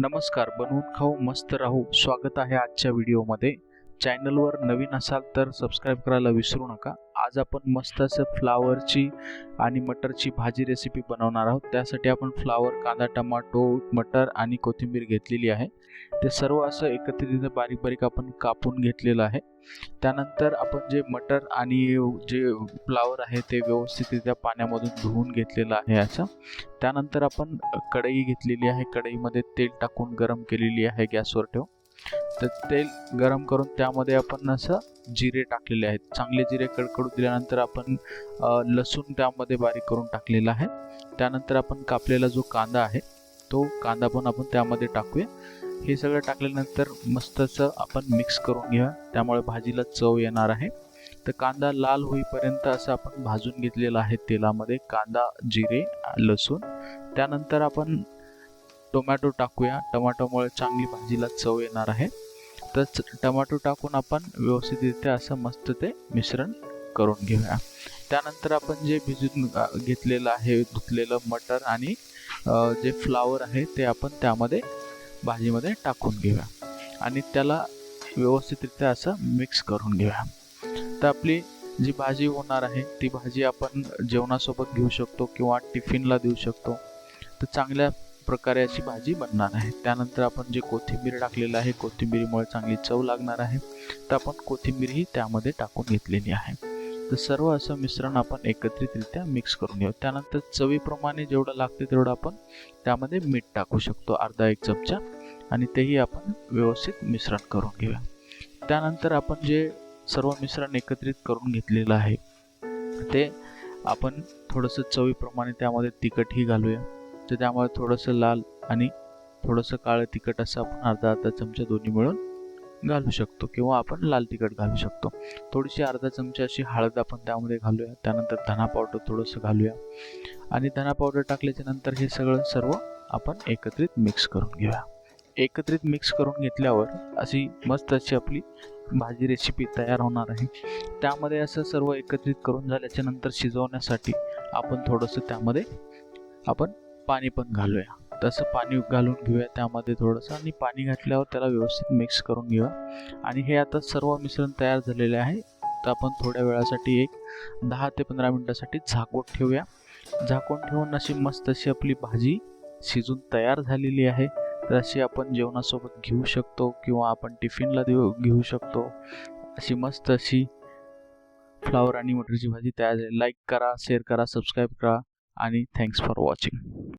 नमस्कार बनवून खाऊ मस्त राहू. स्वागत आहे आजच्या व्हिडिओमध्ये. चॅनलवर नवीन असाल तर सबस्क्राईब करायला विसरू नका. आज आपण मस्त असं फ्लावरची आणि मटरची भाजी रेसिपी बनवणार आहोत. त्यासाठी आपण फ्लावर कांदा टमाटो मटर आणि कोथिंबीर घेतलेली आहे. ते सर्व असं एकत्रित बारीक बारीक आपण कापून घेतलेलं आहे. त्यानंतर आपण जे मटर आणि जे फ्लावर आहे ते व्यवस्थितरित्या पाण्यामधून धुवून घेतलेलं आहे असं त्यानंतर आपण कढई घेतलेली आहे. कढईमध्ये तेल टाकून गरम केलेली आहे गॅसवर ठेव तर तेल गरम करून त्यामध्ये आपण असं जिरे टाकलेले आहेत. चांगले जिरे कडकडू दिल्यानंतर आपण लसूण त्यामध्ये बारीक करून टाकलेला आहे. त्यानंतर आपण कापलेला जो कांदा आहे तो कांदा पण आपण त्यामध्ये टाकूया. हे सगळं टाकल्यानंतर मस्तचं आपण मिक्स करून घेऊया. त्यामुळे भाजीला चव येणार आहे. तर कांदा लाल होईपर्यंत असं आपण भाजून घेतलेला आहे तेलामध्ये कांदा जिरे लसूण. त्यानंतर आपण टोमॅटो टाकूया. टोमॅटोमुळे चांगली भाजीला चव येणार आहे. तर टमाटो टाकून आपण व्यवस्थितरित्या असं मस्त ते मिश्रण करून घेऊया. त्यानंतर आपण जे भिजून घेतलेलं आहे धुतलेलं मटर आणि जे फ्लावर आहे ते आपण त्यामध्ये भाजीमध्ये टाकून घेऊया. आणि त्याला व्यवस्थितरित्या असं मिक्स करून घेऊया. तर आपली जी भाजी होणार आहे ती भाजी आपण जेवणासोबत घेऊ शकतो किंवा टिफिनला देऊ शकतो. तर चांगल्या प्रकारे अशी भाजी बनणार आहे. त्यानंतर आपण जे कोथिंबीर टाकलेलं आहे कोथिंबीरीमुळे चांगली चव लागणार आहे. तर आपण कोथिंबीरही त्यामध्ये टाकून घेतलेली आहे. तर सर्व असं मिश्रण आपण एकत्रितरित्या मिक्स करून घेऊ. त्यानंतर चवीप्रमाणे जेवढं लागते तेवढं आपण त्यामध्ये मीठ टाकू शकतो अर्धा एक चमचा. आणि तेही आपण व्यवस्थित मिश्रण करून घेऊया. त्यानंतर आपण जे सर्व मिश्रण एकत्रित करून घेतलेलं आहे ते आपण थोडंसं चवीप्रमाणे त्यामध्ये तिखटही घालूया. तर त्यामुळे थोडंसं लाल आणि थोडंसं काळं तिखट असं आपण अर्धा अर्धा चमचा दोन्ही मिळून घालू शकतो किंवा आपण लाल तिखट घालू शकतो. थोडीशी अर्धा चमचा अशी हळद आपण त्यामध्ये घालूया. त्यानंतर धना पावडर थोडंसं घालूया. आणि धना पावडर टाकल्याच्या नंतर हे सगळं सर्व आपण एकत्रित मिक्स करून घेऊया. एकत्रित मिक्स करून घेतल्यावर अशी मस्त अशी आपली भाजी रेसिपी तयार होणार आहे. त्यामध्ये असं सर्व एकत्रित करून झाल्याच्यानंतर शिजवण्यासाठी आपण थोडंसं त्यामध्ये आपण पाणी पण घालूया. तसं पाणी घालून घेऊया. त्यामध्ये थोडंसं आणि पाणी घातल्यावर त्याला व्यवस्थित मिक्स करून घेऊया. आणि हे आता सर्व मिश्रण तयार झालेले आहे. तर आपण थोड्या वेळासाठी एक दहा ते पंधरा मिनटासाठी झाकून ठेवूया. झाकून ठेवून अशी मस्त अशी आपली भाजी शिजून तयार झालेली आहे. तर अशी आपण जेवणासोबत घेऊ शकतो किंवा आपण टिफिनला देऊ घेऊ शकतो. अशी मस्त अशी फ्लावर आणि मटरची भाजी तयार झाली लाईक करा शेअर करा सबस्क्राईब करा आणि थँक्स फॉर वॉचिंग